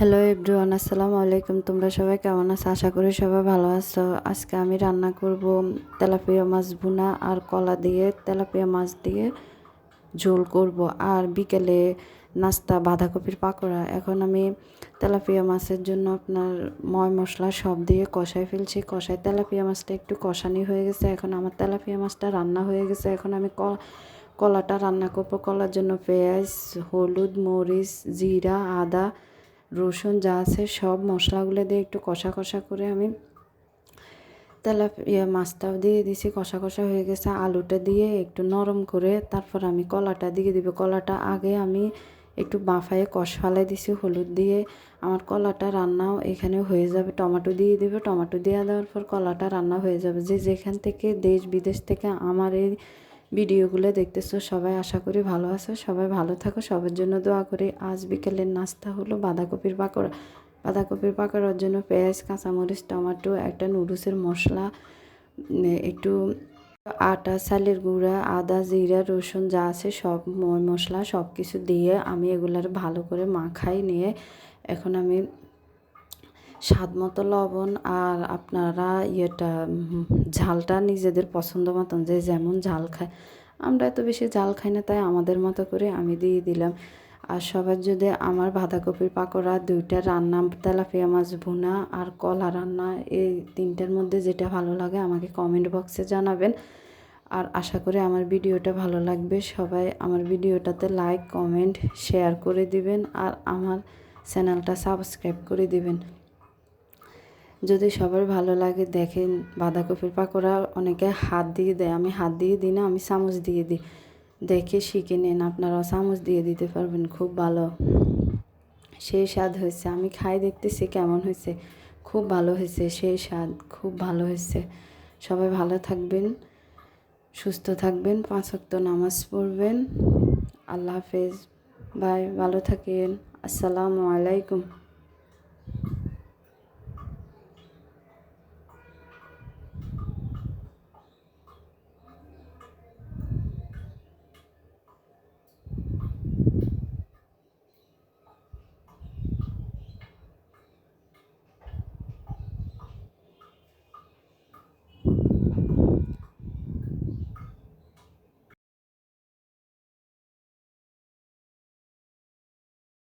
Hello everyone আসসালামু আলাইকুম তোমরা সবাই কেমন আছো আশা করি সবাই ভালো আছো আজকে আমি রান্না করব তেলাপিয়া মাছ ভুনা আর কলা দিয়ে তেলাপিয়া মাছ দিয়ে ঝোল করব। আর বিকেলে নাস্তা, বাঁধাকপির পাকোড়া। এখন আমি তেলাপিয়া মাছের জন্য আপনার ময় মশলা সব দিয়ে কষাই ফেলছি। কষাই তেলাপিয়া মাছটা একটু কষানি হয়ে গেছে। এখন আমার তেলাপিয়া মাছটা রান্না হয়ে গেছে। এখন আমি ক কলাটা রান্না করব। কলার জন্য পেঁয়াজ, হলুদ, মরিচ, জিরা, আদা রসুন যা আছে সব মশলাগুলো দিয়ে একটু কষা কষা করে আমি তেলাপিয়া মাছটাও দিয়ে দিছি, কষা কষা হয়ে গেছে। আলুটা দিয়ে একটু নরম করে তারপর আমি কলাটা দিয়ে দিব। কলাটা আগে আমি একটু বাফায়ে কষ ফালাই দিছি, হলুদ দিয়ে। আমার কলাটা রান্নাও এখানে হয়ে যাবে। টমেটো দিয়ে দেবে। টমেটো দিয়ে দেওয়ার পর কলাটা রান্না হয়ে যাবে। যে যেখান থেকে দেশ বিদেশ থেকে আমার এই ভিডিওগুলো দেখতেছো, সবাই আশা করি ভালো আছো, সবাই ভালো থাকো, সবার জন্য দোয়া করি। আজ বিকেলের নাস্তা হলো বাঁধাকপির পাকোড়া। বাঁধাকপির পাকোড়ার জন্য পেঁয়াজ, কাঁচামরিচ, টমেটো, একটা নুডলসের মশলা একটু আটা, চালের গুঁড়া, আদা, জিরা, রসুন যা আছে সব মশলা সব কিছু দিয়ে আমি এগুলার ভালো করে মাখাই নিয়ে এখন আমি স্বাদ মতো লবণ আর আপনারা ইয়েটা ঝালটা নিজেদের পছন্দ মতন যে যেমন ঝাল খায়। আমরা এত বেশি ঝাল খাই না, তাই আমাদের মতো করে আমি দিয়ে দিলাম। আর সবার যদি আমার বাঁধাকপির পাকোড়া, দুইটা রান্না, তেলাপিয়া মাছ ভুনা আর কলা রান্না, এই তিনটার মধ্যে যেটা ভালো লাগে আমাকে কমেন্ট বক্সে জানাবেন। আর আশা করি আমার ভিডিওটা ভালো লাগবে। সবাই আমার ভিডিওটাতে লাইক কমেন্ট শেয়ার করে দিবেন আর আমার চ্যানেলটা সাবস্ক্রাইব করে দিবেন। যদি সবার ভালো লাগে, দেখেন বাঁধাকপির পাকোড়া অনেকে হাত দিয়ে দেয়। আমি হাত দিয়ে দিই না, আমি চামচ দিয়ে দিই। দেখে শিখে নেন আপনারাও চামচ দিয়ে দিতে পারবেন, খুব ভালো। সেই স্বাদ হয়েছে। আমি খাই, দেখতেছি কেমন হয়েছে। খুব ভালো হয়েছে সেই স্বাদ, খুব ভালো হয়েছে। সবাই ভালো থাকবেন, সুস্থ থাকবেন, পাঁচ ওয়াক্ত নামাজ পড়বেন। আল্লাহ হাফেজ। বাই, ভালো থাকেন। আসসালামু আলাইকুম।